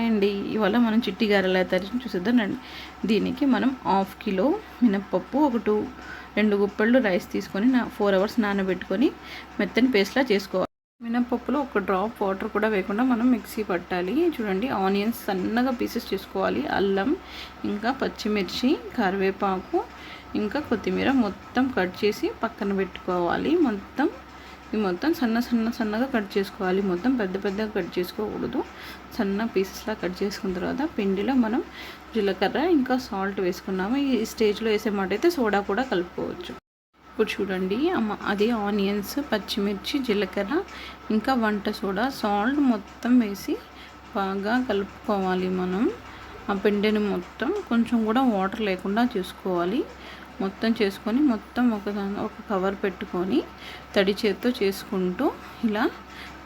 Hi అండి ఇవాళ మనం చిట్టి గారెలా తయారు చూసేద్దాం రండి. దీనికి మనం హాఫ్ కిలో మినప్పప్పు ఒక టూ రెండు గుప్పెళ్ళు రైస్ తీసుకొని నా ఫోర్ అవర్స్ నానబెట్టుకొని మెత్తని పేస్ట్లా చేసుకోవాలి. మినప్పప్పులో ఒక డ్రాప్ వాటర్ కూడా వేయకుండా మనం మిక్సీ పట్టాలి. చూడండి ఆనియన్స్ సన్నగా పీసెస్ చేసుకోవాలి. అల్లం ఇంకా పచ్చిమిర్చి కరివేపాకు ఇంకా కొత్తిమీర మొత్తం కట్ చేసి పక్కన పెట్టుకోవాలి. మొత్తం ఇవి మొత్తం సన్న సన్న సన్నగా కట్ చేసుకోవాలి. మొత్తం పెద్ద పెద్దగా కట్ చేసుకోకూడదు. సన్న పీసెస్లా కట్ చేసుకున్న తర్వాత పిండిలో మనం జీలకర్ర ఇంకా సాల్ట్ వేసుకున్నాము. ఈ స్టేజ్లో వేసే మాట అయితే సోడా కూడా కలుపుకోవచ్చు. ఇప్పుడు చూడండి అమ్మ అది ఆనియన్స్ పచ్చిమిర్చి జీలకర్ర ఇంకా వంట సోడా సాల్ట్ మొత్తం వేసి బాగా కలుపుకోవాలి మనం. ఆ పిండిని మొత్తం కొంచెం కూడా వాటర్ లేకుండా చూసుకోవాలి. మొత్తం చేసుకొని మొత్తం ఒక ఒక కవర్ పెట్టుకొని తడి చేత్తో చేసుకుంటూ ఇలా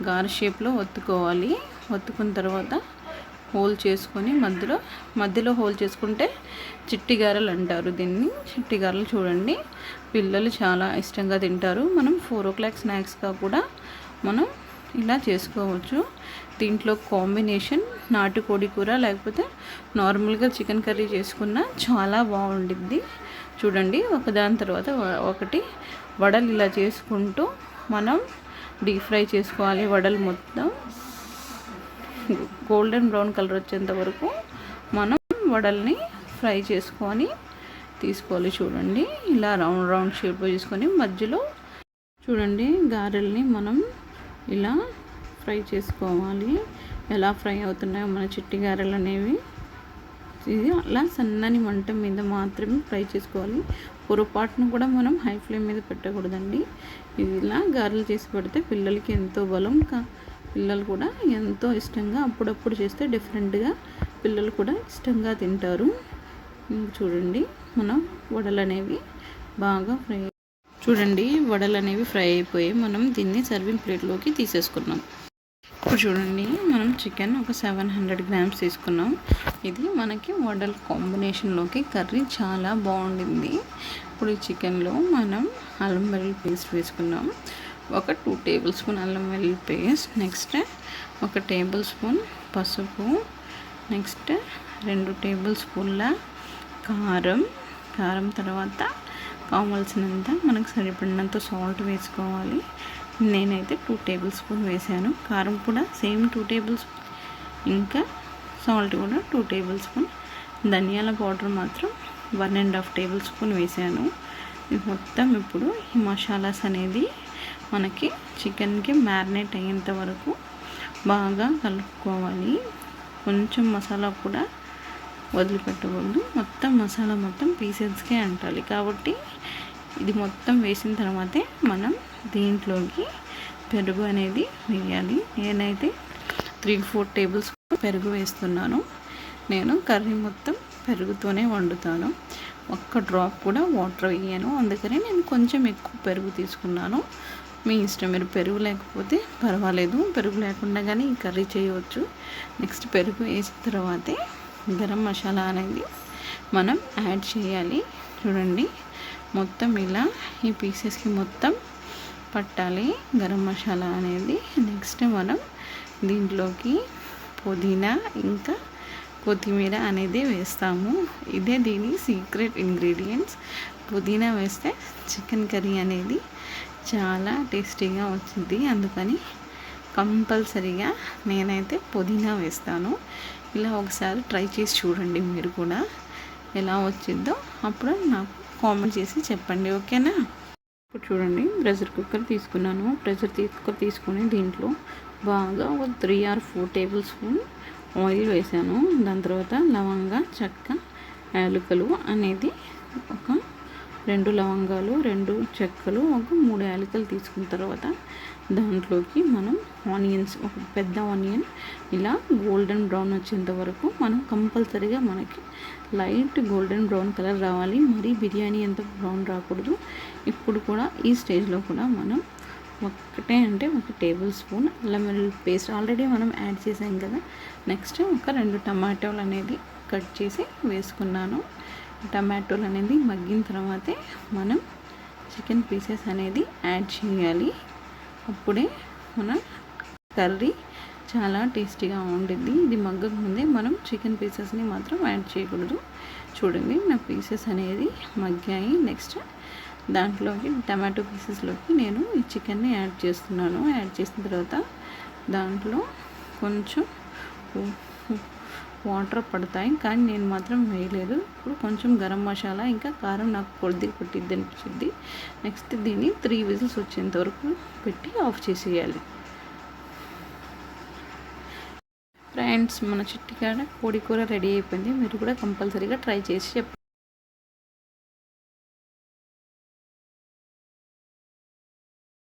గార షేప్లో ఒత్తుకోవాలి. ఒత్తుకున్న తర్వాత హోల్ చేసుకొని మధ్యలో మధ్యలో హోల్ చేసుకుంటే చిట్టి గారెలు అంటారు దీన్ని. చిట్టి గారెలు చూడండి. పిల్లలు చాలా ఇష్టంగా తింటారు. మనం ఫోర్ ఓ క్లాక్ స్నాక్స్గా కూడా మనం ఇలా చేసుకోవచ్చు. దీంట్లో కాంబినేషన్ నాటుకోడి కూర లేకపోతే నార్మల్గా చికెన్ కర్రీ చేసుకున్న చాలా బాగుండిద్ది. చూడండి ఒకదాని తర్వాత ఒకటి వడలు ఇలా చేసుకుంటూ మనం డీప్ ఫ్రై చేసుకోవాలి. వడలు మొత్తం గోల్డెన్ బ్రౌన్ కలర్ వచ్చేంత వరకు మనం వడల్ని ఫ్రై చేసుకొని తీసుకోవాలి చూడండి. ఇలా రౌండ్ రౌండ్ షేప్లో చేసుకొని మధ్యలో చూడండి గారెల్ని మనం ఇలా ఫ్రై చేసుకోవాలి. ఎలా ఫ్రై అవుతున్నాయో మన చిట్టి గారెలు అనేవి ఇది అలా సన్నని మంట మీద మాత్రమే ఫ్రై చేసుకోవాలి. పొరపాటును కూడా మనం హై ఫ్లేమ్ మీద పెట్టకూడదండి. ఇది ఇలా గారెలు చేసి పెడితే పిల్లలకి ఎంతో బలం పిల్లలు కూడా ఎంతో ఇష్టంగా అప్పుడప్పుడు చేస్తే డిఫరెంట్గా పిల్లలు కూడా ఇష్టంగా తింటారు. చూడండి మనం వడలు అనేవి బాగా ఫ్రై చూడండి వడలు అనేవి ఫ్రై అయిపోయి మనం దీన్ని సర్వింగ్ ప్లేట్లోకి తీసేసుకున్నాం. ఇప్పుడు చూడండి మనం చికెన్ ఒక సెవెన్ హండ్రెడ్ గ్రామ్స్ తీసుకున్నాం. ఇది మనకి వడల్ కాంబినేషన్లోకి కర్రీ చాలా బాగుండింది. ఇప్పుడు ఈ చికెన్లో మనం అల్లం వెల్లుల్లి పేస్ట్ వేసుకున్నాం. ఒక టూ టేబుల్ స్పూన్ అల్లం వెల్లుల్లి పేస్ట్ నెక్స్ట్ ఒక టేబుల్ స్పూన్ పసుపు నెక్స్ట్ రెండు టేబుల్ స్పూన్ల కారం. కారం తర్వాత కావాల్సినంత మనకు సరిపడినంత సాల్ట్ వేసుకోవాలి. నేనైతే టూ టేబుల్ స్పూన్ వేసాను కారం కూడా సేమ్ టూ టేబుల్ స్పూన్ ఇంకా సాల్ట్ కూడా టూ టేబుల్ స్పూన్ ధనియాల పౌడర్ మాత్రం one and half tablespoon వేసాను మొత్తం ఇప్పుడు ఈ మసాలాస్ అనేది మనకి చికెన్కి మ్యారినేట్ అయ్యేంత వరకు బాగా కలుపుకోవాలి. కొంచెం మసాలా కూడా వదిలిపెట్టకూడదు. మొత్తం మసాలా మొత్తం పీసెస్కే అంటాలి. కాబట్టి ఇది మొత్తం వేసిన తర్వాతే మనం దీంట్లోకి పెరుగు అనేది వేయాలి. నేనైతే త్రీ ఫోర్ టేబుల్ స్పూన్ పెరుగు వేస్తున్నాను. నేను కర్రీ మొత్తం పెరుగుతోనే వండుతాను. ఒక్క డ్రాప్ కూడా వాటర్ వేయను. అందుకని నేను కొంచెం ఎక్కువ పెరుగు తీసుకున్నాను. మీ ఇష్టం మీరు పెరుగు లేకపోతే పర్వాలేదు. పెరుగు లేకుండా కానీ ఈ కర్రీ చేయవచ్చు. నెక్స్ట్ పెరుగు వేసిన తర్వాతే గరం మసాలా అనేది మనం యాడ్ చేయాలి. చూడండి. మొత్తం ఇలా ఈ పీసెస్కి మొత్తం పట్టాలి. గరం మసాలా అనేది నెక్స్ట్ మనం దీంట్లోకి పుదీనా ఇంకా కొత్తిమీర అనేది వేస్తాము. ఇదే దీని సీక్రెట్ ఇంగ్రీడియంట్స్ పుదీనా వేస్తే చికెన్ కర్రీ అనేది చాలా టేస్టీగా వచ్చింది. అందుకని కంపల్సరీగా నేనైతే పుదీనా వేస్తాను. ఇలా ఒకసారి ట్రై చేసి చూడండి మీరు కూడా ఎలా వచ్చిందో. అప్పుడు నాకు కామెంట్ చేసి చెప్పండి ఓకేనా? ఇప్పుడు చూడండి ప్రెషర్ కుక్కర్ తీసుకున్నాను. ప్రెషర్ కుక్కర్ తీసుకుని దీంట్లో బాగా ఒక three or four tablespoon oil వేసాను. దాని తర్వాత లవంగా చెక్క యాలకులు అనేది ఒక రెండు లవంగాలు రెండు చెక్కలు ఒక మూడు యాలకులు తీసుకున్న తర్వాత దాంట్లోకి మనం ఆనియన్స్ ఒక పెద్ద ఆనియన్ ఇలా గోల్డెన్ బ్రౌన్ వచ్చేంత వరకు మనం కంపల్సరీగా మనకి లైట్ గోల్డెన్ బ్రౌన్ కలర్ రావాలి. మరీ బిర్యానీ ఎంత బ్రౌన్ రాకూడదు. ఇప్పుడు కూడా ఈ స్టేజ్లో కూడా మనం ఒకటే అంటే ఒక టేబుల్ స్పూన్ అల్లం వెల్లుల్లి పేస్ట్ ఆల్రెడీ మనం యాడ్ చేసాం కదా. నెక్స్ట్ ఒక రెండు టమాటోలు అనేది కట్ చేసి వేసుకున్నాను. టమాటోలు అనేది మగ్గిన తర్వాతే మనం చికెన్ పీసెస్ అనేది యాడ్ చేయాలి. అప్పుడే మన కర్రీ చాలా టేస్టీగా ఉండిద్ది. ఇది మగ్గక ముందే మనం చికెన్ పీసెస్ని మాత్రం యాడ్ చేయకూడదు. చూడండి నా పీసెస్ అనేది మగ్గాయి. నెక్స్ట్ దాంట్లోకి టమాటో పీసెస్లోకి నేను ఈ చికెన్ని యాడ్ చేస్తున్నాను. యాడ్ చేసిన తర్వాత దాంట్లో కొంచెం వాటర్ పడతాయి కానీ నేను మాత్రం వేయలేదు. ఇప్పుడు కొంచెం గరం మసాలా ఇంకా కారం నాకు కొద్ది కొట్టిద్ది అనిపించింది. నెక్స్ట్ దీన్ని త్రీ విజిల్స్ వచ్చేంత వరకు పెట్టి ఆఫ్ చేసేయాలి. ఫ్రెండ్స్ మన చిట్టికాడ కోడి కూర రెడీ అయిపోయింది. మీరు కూడా కంపల్సరీగా ట్రై చేసి చెప్పండి.